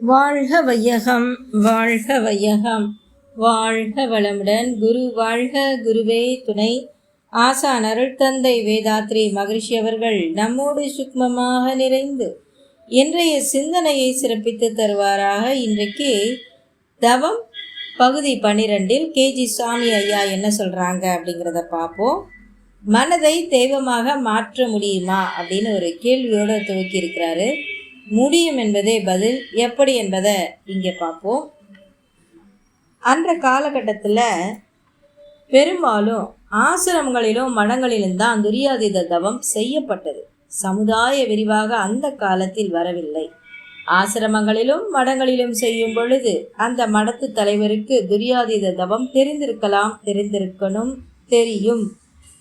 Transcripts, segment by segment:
வாழ்க வையகம் வாழ்க வையகம். வாழ்க வளமுடன் குரு வாழ்க குருவே துணை. ஆசான் அருள் தந்தை வேதாத்ரி மகரிஷி அவர்கள் நம்மோடு சுக்மமாக நிறைந்து இன்றைய சிந்தனையை சிறப்பித்து தருவாராக. இன்றைக்கு தவம் பகுதி பன்னிரெண்டில் கேஜி சுவாமி ஐயா என்ன சொல்கிறாங்க அப்படிங்கிறத பார்ப்போம். மனதை தெய்வமாக மாற்ற முடியுமா அப்படின்னு ஒரு கேள்வியோடு துவக்கி இருக்கிறாரு. முடியும் என்பதே பதில் எப்படி என்பதை இங்கே பார்ப்போம். அன்ற காலகட்டத்தில் பெரும்பாலும் ஆசிரமங்களிலும் மடங்களிலும் தான் துரியாதீத தவம் செய்யப்பட்டது. சமுதாய விரிவாக அந்த காலத்தில் வரவில்லை. ஆசிரமங்களிலும் மடங்களிலும் செய்யும் பொழுது அந்த மடத்து தலைவருக்கு துரியாதீத தவம் தெரிந்திருக்கலாம் தெரிந்திருக்கணும் தெரியும்.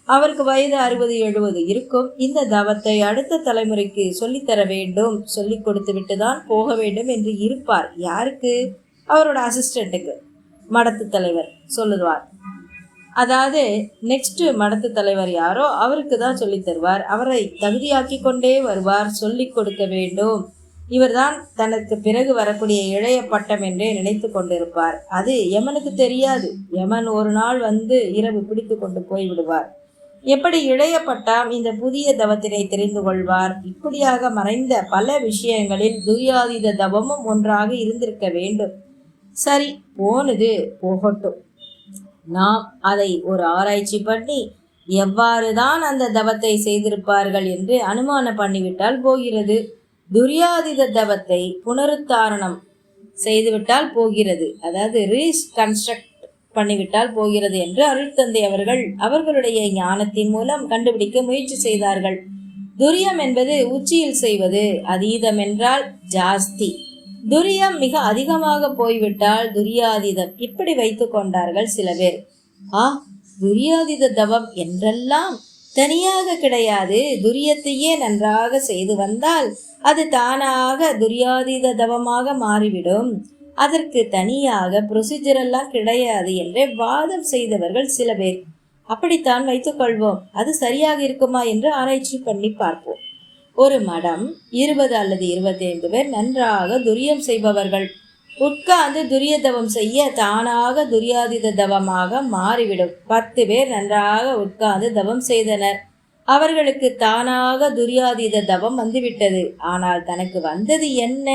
அவருக்கு வயது அறுபது எழுபது இருக்கும். இந்த தவத்தை அடுத்த தலைமுறைக்கு சொல்லித்தர வேண்டும். சொல்லி கொடுத்து விட்டு தான் போக வேண்டும் என்று இருப்பார். யாருக்கு? அவரோட அசிஸ்டண்ட்டுக்கு மடத்து தலைவர் சொல்லுவார். அதாவது நெக்ஸ்ட் மடத்து தலைவர் யாரோ அவருக்கு தான் சொல்லித்தருவார் அவரை தகுதியாக்கி கொண்டே வருவார். சொல்லி கொடுக்க வேண்டும். இவர்தான் தனக்கு பிறகு வரக்கூடிய இளைய பட்டம் என்றே நினைத்து கொண்டிருப்பார். அது யமனுக்கு தெரியாது. யமன் ஒரு நாள் வந்து இரவு பிடித்து கொண்டு போய் விடுவார். எப்படி இளையப்பட்டாம் இந்த புதிய தவத்தினை தெரிந்து கொள்வார்? இப்படியாக மறைந்த பல விஷயங்களில் துரியாதீத தவமும் ஒன்றாக இருந்திருக்க வேண்டும். சரி போனது போகட்டும். நாம் அதை ஒரு ஆராய்ச்சி பண்ணி எவ்வாறு தான் அந்த தவத்தை செய்திருப்பார்கள் என்று அனுமானம் பண்ணிவிட்டால் போகிறது. துரியாதித தவத்தை புனருத்தாரணம் செய்துவிட்டால் போகிறது. அதாவது ரீகன்ஸ்ட்ரக்ட் பண்ணிவிட்டால் போகிறது என்று அருள்தந்தை அவர்கள் அவர்களுடைய ஞானத்தின் மூலம் கண்டுபிடிக்க முயற்சி செய்தார்கள். துரியம் என்பது உச்சியில் செய்வது அதீதம் என்றால் ஜாஸ்தி. துரியம் மிக அதிகமாக போய்விட்டால் துரியாதீதம் இப்படி வைத்து கொண்டார்கள் சில பேர். ஆ துரியாதீத தவம் என்றெல்லாம் தனியாக கிடையாது. துரியத்தையே நன்றாக செய்து வந்தால் அது தானாக துரியாதீத தவமாக மாறிவிடும். அதற்கு தனியாக ப்ரொசீஜர் எல்லாம் கிடையாது என்றே வாதம் செய்தவர்கள் சில பேர். அப்படித்தான் வைத்துக்கொள்வோம் அது சரியாக இருக்குமா என்று ஆராய்ச்சி பண்ணி பார்ப்போம். ஒரு மடம் இருபது அல்லது இருபத்தி ஐந்து பேர் நன்றாக துரியம் செய்பவர்கள். உட்கார்ந்து துரிய தவம் செய்ய தானாக துரியாதித தவமாக மாறிவிடும். பத்து பேர் நன்றாக உட்கார்ந்து தவம் செய்தனர். அவர்களுக்கு தானாக துரியாதீத தவம் வந்துவிட்டது. ஆனால் தனக்கு வந்தது என்ன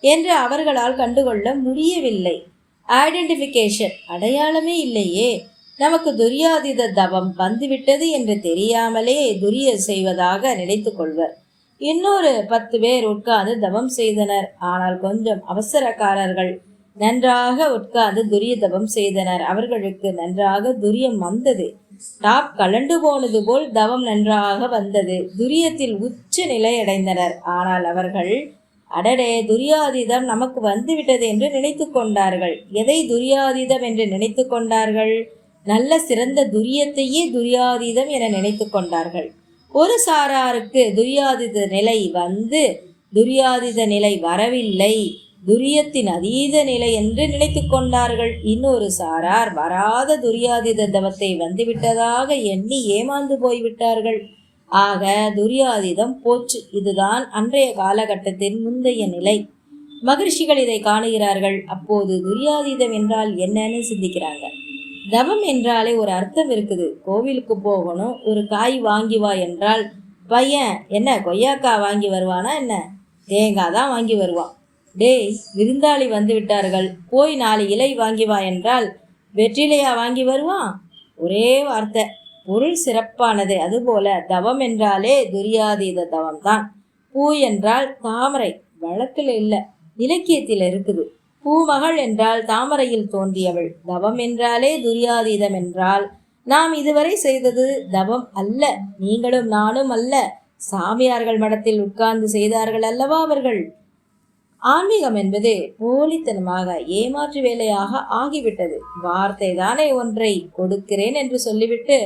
என்று அவர்களால் கண்டுகொள்ள முடியவில்லை. ஐடென்டிஃபிகேஷன் அடையாளமே இல்லையே. நமக்கு துரியாதித தவம் வந்துவிட்டது என்று தெரியாமலே துரிய செய்வதாக நினைத்து கொள்வர். இன்னொரு பத்து பேர் உட்கார்ந்து தவம் செய்தனர். ஆனால் கொஞ்சம் அவசரக்காரர்கள் நன்றாக உட்கார்ந்து துரிய தவம் செய்தனர். அவர்களுக்கு நன்றாக துரியம் வந்தது. டாப் கலண்டு போனது போல் தவம் நன்றாக வந்தது. துரியத்தில் உச்ச நிலை அடைந்தனர். ஆனால் அவர்கள் அடடே துரியாதீதம் நமக்கு வந்துவிட்டது என்று நினைத்து கொண்டார்கள். எதை துரியாதீதம் என்று நினைத்து கொண்டார்கள்? நல்ல சிறந்த துரியத்தையே துரியாதீதம் என நினைத்து கொண்டார்கள். ஒரு சாராருக்கு துரியாதித நிலை வந்து துரியாதித நிலை வரவில்லை. துரியத்தின் அதீத நிலை என்று நினைத்து கொண்டார்கள். இன்னொரு சாரார் வராத துரியாதித தவத்தை வந்துவிட்டதாக எண்ணி ஏமாந்து போய்விட்டார்கள். ஆக துரியாதீதம் போச்சு. இதுதான் அன்றைய காலகட்டத்தின் முந்தைய நிலை. மகிழ்ச்சிகள் இதை காணுகிறார்கள். அப்போது துரியாதீதம் என்றால் என்னன்னு சிந்திக்கிறாங்க. தவம் என்றாலே ஒரு அர்த்தம் இருக்குது. கோவிலுக்கு போகணும் ஒரு காய் வாங்கி வா என்றால் பையன் என்ன கொய்யாக்காய் வாங்கி வருவானா என்ன? தேங்காய் தான் வாங்கி வருவான். டேய் விருந்தாளி வந்து விட்டார்கள் போய் நாலு இலை வாங்கி வா என்றால் வெற்றிலையா வாங்கி வருவான்? ஒரே வார்த்தை பொருள் சிறப்பானது. அதுபோல தவம் என்றாலே துரியாதீத தவம்தான். பூ என்றால் தாமரை வழக்கில் இல்லை இலக்கியத்தில் இருக்குது. பூமகள் என்றால் தாமரையில் தோன்றியவள். தவம் என்றாலே துரியாதீதம் என்றால் நாம் இதுவரை செய்தது தவம் அல்ல நீங்களும் நானும் அல்ல. சாமியார்கள் மடத்தில் உட்கார்ந்து செய்தார்கள் அல்லவா அவர்கள்? ஆன்மீகம் என்பது போலித்தனமாக ஏமாற்று வேலையாக ஆகிவிட்டது. வார்த்தை தானே ஒன்றை கொடுக்கிறேன் என்று சொல்லிவிட்டு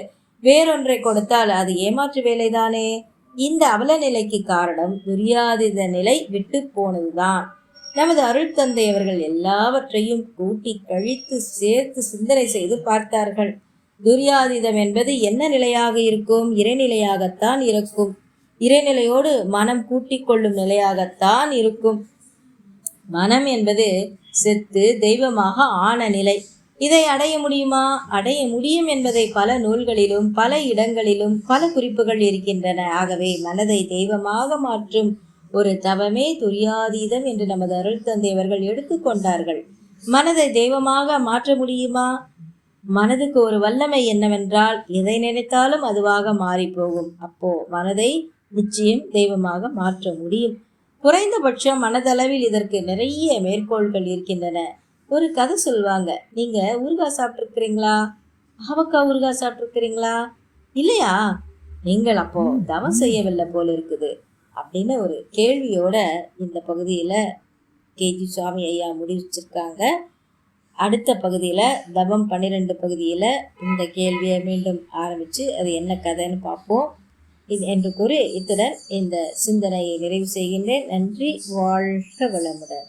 வேறொன்றை கொடுத்தால் அது ஏமாற்று வேலைதானே? இந்த அவல நிலைக்கு காரணம் துரியாதித நிலை விட்டு போனதுதான். நமது அருள் தந்தை அவர்கள் எல்லாவற்றையும் கூட்டி கழித்து சேர்த்து சிந்தனை செய்து பார்த்தார்கள். துரியாதிதம் என்பது என்ன நிலையாக இருக்கும்? இறைநிலையாகத்தான் இருக்கும். இறைநிலையோடு மனம் கூட்டிக் கொள்ளும் நிலையாகத்தான் இருக்கும். மனம் என்பது செத்து தெய்வமாக ஆன நிலை. இதை அடைய முடியுமா? அடைய முடியும் என்பதை பல நூல்களிலும் பல இடங்களிலும் பல குறிப்புகள் இருக்கின்றன. ஆகவே மனதை தெய்வமாக மாற்றும் ஒரு தவமே துரியாதீதம் என்று நமது அருள் தந்தையவர்கள் எடுத்துக்கொண்டார்கள் மனதை தெய்வமாக மாற்ற முடியுமா? மனதுக்கு ஒரு வல்லமை என்னவென்றால் எதை நினைத்தாலும் அதுவாக மாறிப்போகும். அப்போ மனதை நிச்சயம் தெய்வமாக மாற்ற முடியும். குறைந்தபட்சம் மனதளவில் இதற்கு நிறைய மேற்கோள்கள் இருக்கின்றன. ஒரு கதை சொல்லுவாங்க. நீங்க ஊறுகாய் சாப்பிட்ருக்கிறீங்களா ஆவக்காய் ஊறுகாய் சாப்பிட்ருக்கிறீங்களா இல்லையா? நீங்கள் அப்போ தவம் செய்யவில்லை போல இருக்குது. அப்படின்னு ஒரு கேள்வியோட இந்த பகுதியில் கேஜி சுவாமி ஐயா முடிவிச்சிருக்காங்க அடுத்த பகுதியில் தவம் பன்னிரெண்டு பகுதியில் இந்த கேள்வியை மீண்டும் ஆரம்பித்து அது என்ன கதைன்னு பார்ப்போம். இது என்று கூறி இத்துடன் இந்த சிந்தனையை நிறைவு செய்கின்றேன். நன்றி. வாழ்க வளமுடன்.